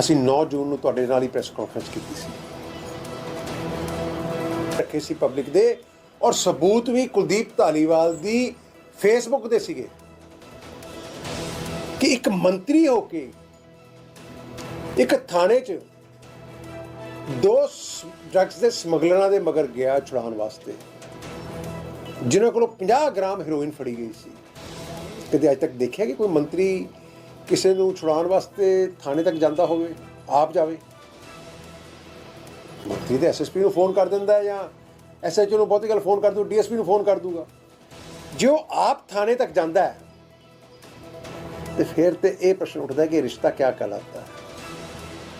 ਅਸੀਂ 9 ਜੂਨ ਨੂੰ ਤੁਹਾਡੇ ਨਾਲ ਹੀ ਪ੍ਰੈਸ ਕਾਨਫਰੰਸ ਕੀਤੀ ਸੀ। ਰੱਖੇ ਸੀ ਪਬਲਿਕ ਦੇ ਔਰ ਸਬੂਤ ਵੀ ਕੁਲਦੀਪ ਧਾਲੀਵਾਲ ਦੀ ਫੇਸਬੁੱਕ ਦੇ ਸੀਗੇ ਕਿ ਇੱਕ ਮੰਤਰੀ ਹੋ ਕੇ ਇੱਕ ਥਾਣੇ 'ਚ ਦੋ ਡਰੱਗਸ ਦੇ ਸਮਗਲਰਾਂ ਦੇ ਮਗਰ ਗਿਆ ਛੁਡਾਉਣ ਵਾਸਤੇ। ਜਿਨ੍ਹਾਂ ਕੋਲੋਂ 50 ਗ੍ਰਾਮ ਹੈਰੋਇਨ ਫੜੀ ਗਈ ਸੀ। ਕਦੇ ਅੱਜ ਤੱਕ ਦੇਖਿਆ ਕਿ ਕੋਈ ਮੰਤਰੀ ਕਿਸੇ ਨੂੰ ਛੁਡਾਉਣ ਵਾਸਤੇ ਥਾਣੇ ਤੱਕ ਜਾਂਦਾ ਹੋਵੇ, ਆਪ ਜਾਵੇ। ਮੰਤਰੀ ਤੇ ਐਸਐਸਪੀ ਨੂੰ ਫੋਨ ਕਰ ਦਿੰਦਾ ਹੈ ਜਾਂ ਐਸਐਚਓ ਨੂੰ ਬਹੁਤੀ ਗੱਲ ਫੋਨ ਕਰ ਦੂ ਡੀਐਸਪੀ ਨੂੰ ਫੋਨ ਕਰ ਦੂਗਾ। ਜੇ ਉਹ ਆਪ ਥਾਣੇ ਤੱਕ ਜਾਂਦਾ ਹੈ, ਤੇ ਫਿਰ ਤੇ ਇਹ ਪ੍ਰਸ਼ਨ ਉੱਠਦਾ ਕਿ ਰਿਸ਼ਤਾ ਕਿਆ ਕਹਿਲਾਤਾ ਹੈ।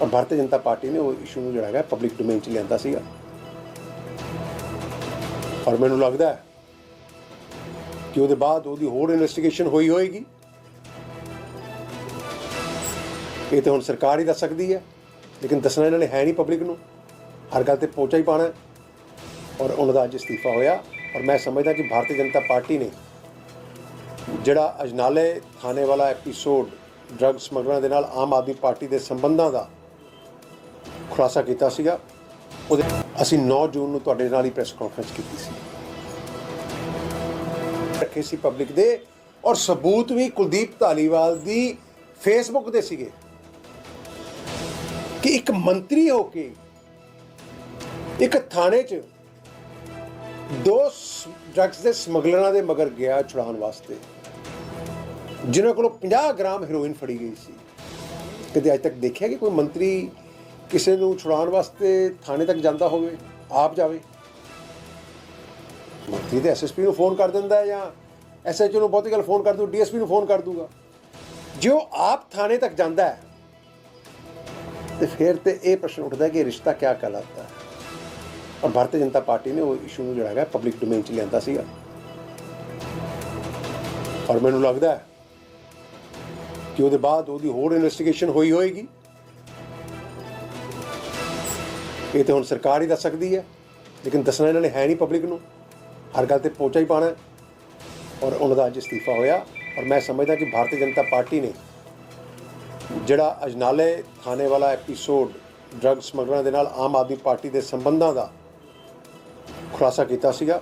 ਔਰ ਭਾਰਤੀ ਜਨਤਾ ਪਾਰਟੀ ਨੇ ਉਹ ਇਸ਼ੂ ਨੂੰ ਜਿਹੜਾ ਹੈਗਾ ਪਬਲਿਕ ਡੋਮੇਨ 'ਚ ਲਿਆਂਦਾ ਸੀਗਾ। ਔਰ ਮੈਨੂੰ ਲੱਗਦਾ ਕਿ ਉਹਦੇ ਬਾਅਦ ਉਹਦੀ ਹੋਰ ਇਨਵੈਸਟੀਗੇਸ਼ਨ ਹੋਈ ਹੋਏਗੀ। ਇਹ ਤਾਂ ਹੁਣ ਸਰਕਾਰ ਹੀ ਦੱਸ ਸਕਦੀ ਹੈ, ਲੇਕਿਨ ਦੱਸਣਾ ਇਹਨਾਂ ਨੇ ਹੈ ਨਹੀਂ ਪਬਲਿਕ ਨੂੰ। ਹਰ ਗੱਲ ਤੇ ਪਹੁੰਚਾ ਹੀ ਪਾਣਾ ਔਰ ਉਹਨਾਂ ਦਾ ਅੱਜ ਅਸਤੀਫਾ ਹੋਇਆ। ਔਰ ਮੈਂ ਸਮਝਦਾ ਕਿ ਭਾਰਤੀ ਜਨਤਾ ਪਾਰਟੀ ਨੇ ਜਿਹੜਾ ਅਜਨਾਲੇ ਥਾਣੇ ਵਾਲਾ ਐਪੀਸੋਡ ਡਰੱਗ ਸਮਗਲਰਾਂ ਦੇ ਨਾਲ ਆਮ ਆਦਮੀ ਪਾਰਟੀ ਦੇ ਸੰਬੰਧਾਂ ਦਾ ਖੁਲਾਸਾ ਕੀਤਾ ਸੀਗਾ, ਉਹਦੇ ਅਸੀਂ 9 ਜੂਨ ਨੂੰ ਤੁਹਾਡੇ ਨਾਲ ਹੀ ਪ੍ਰੈਸ ਕਾਨਫਰੰਸ ਕੀਤੀ ਸੀ। ਰੱਖੇ ਸੀ ਪਬਲਿਕ ਦੇ। ਔਰ ਸਬੂਤ ਵੀ ਕੁਲਦੀਪ ਧਾਲੀਵਾਲ ਦੀ ਫੇਸਬੁੱਕ ਦੇ ਸੀਗੇ। ਕਿ ਇੱਕ ਮੰਤਰੀ ਹੋ ਕੇ ਇੱਕ ਥਾਣੇ 'ਚ ਦੋ ਡਰੱਗਸ ਦੇ ਸਮਗਲਰਾਂ ਦੇ ਮਗਰ ਗਿਆ ਛੁਡਾਉਣ ਵਾਸਤੇ। ਜਿਨ੍ਹਾਂ ਕੋਲੋਂ 50 ਗ੍ਰਾਮ ਹੈਰੋਇਨ ਫੜੀ ਗਈ ਸੀ। ਕਦੇ ਅੱਜ ਤੱਕ ਦੇਖਿਆ ਕਿ ਕੋਈ ਮੰਤਰੀ ਕਿਸੇ ਨੂੰ ਛੁਡਾਉਣ ਵਾਸਤੇ ਥਾਣੇ ਤੱਕ ਜਾਂਦਾ ਹੋਵੇ, ਆਪ ਜਾਵੇ? ਮੰਤਰੀ ਤੇ ਐਸਐਸਪੀ ਨੂੰ ਫੋਨ ਕਰ ਦਿੰਦਾ ਹੈ ਜਾਂ ਐਸਐਚਓ ਨੂੰ ਬਹੁਤੀ ਗੱਲ ਫੋਨ ਕਰ ਦੂ ਡੀਐਸਪੀ ਨੂੰ ਫੋਨ ਕਰ ਦੂਗਾ। ਉਹ ਆਪ ਥਾਣੇ ਤੱਕ ਜਾਂਦਾ ਹੈ ਤੇ ਫਿਰ ਤੇ ਇਹ ਪ੍ਰਸ਼ਨ ਉੱਠਦਾ ਕਿ ਰਿਸ਼ਤਾ ਕਿਆ ਕਹਿਲਾਤਾ ਹੈ। ਔਰ ਭਾਰਤੀ ਜਨਤਾ ਪਾਰਟੀ ਨੇ ਉਹ ਇਸ਼ੂ ਨੂੰ ਜਿਹੜਾ ਹੈਗਾ ਪਬਲਿਕ ਡੋਮੇਨ 'ਚ ਲਿਆਂਦਾ ਸੀਗਾ। ਔਰ ਮੈਨੂੰ ਲੱਗਦਾ ਹੈ ਕਿ ਉਹਦੇ ਬਾਅਦ ਉਹਦੀ ਹੋਰ ਇਨਵੈਸਟੀਗੇਸ਼ਨ ਹੋਈ ਹੋਏਗੀ। ਇਹ ਤਾਂ ਹੁਣ ਸਰਕਾਰ ਹੀ ਦੱਸ ਸਕਦੀ ਹੈ, ਲੇਕਿਨ ਦੱਸਣਾ ਇਹਨਾਂ ਨੇ ਹੈ ਨਹੀਂ ਪਬਲਿਕ ਨੂੰ। ਹਰ ਗੱਲ ਤੇ ਪਹੁੰਚਾ ਹੀ ਪਾਣਾ ਔਰ ਉਹਨਾਂ ਦਾ ਅੱਜ ਅਸਤੀਫਾ ਹੋਇਆ। ਔਰ ਮੈਂ ਸਮਝਦਾ ਕਿ ਭਾਰਤੀ ਜਨਤਾ ਪਾਰਟੀ ਨੇ ਜਿਹੜਾ ਅਜਨਾਲੇ ਥਾਣੇ ਵਾਲਾ ਐਪੀਸੋਡ ਡਰੱਗ ਸਮਗਲਰਾਂ ਦੇ ਨਾਲ ਆਮ ਆਦਮੀ ਪਾਰਟੀ ਦੇ ਸੰਬੰਧਾਂ ਦਾ ਖੁਲਾਸਾ ਕੀਤਾ ਸੀਗਾ